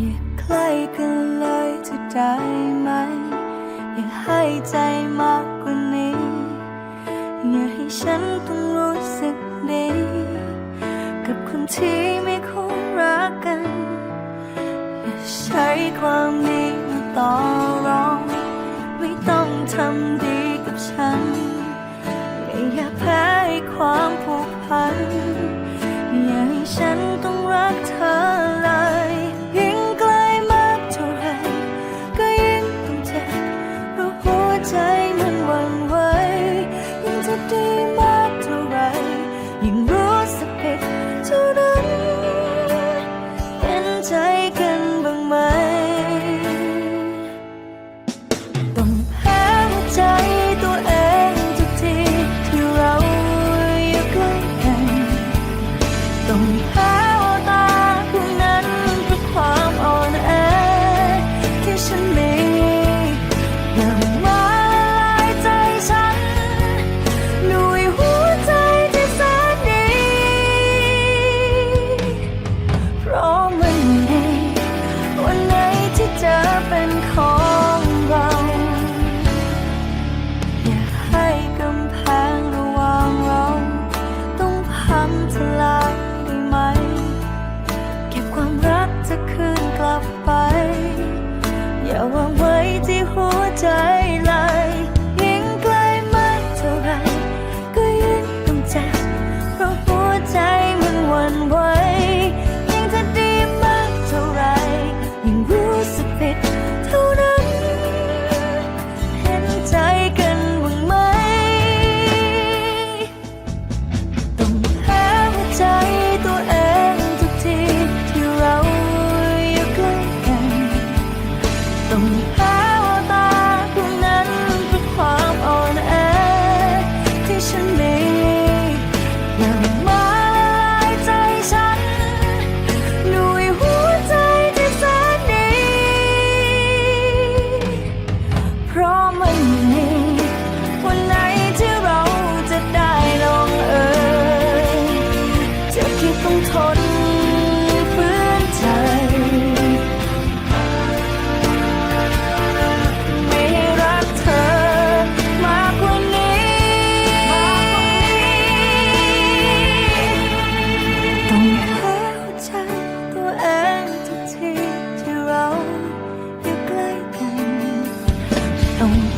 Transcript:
อย่าใกล้กันเลยจะได้ไหม อย่าให้ใจมากกว่านี้ อย่าให้ฉันต้องรู้สึกดี กับคนที่ไม่ควรรักกัน อย่าใช้ความ 等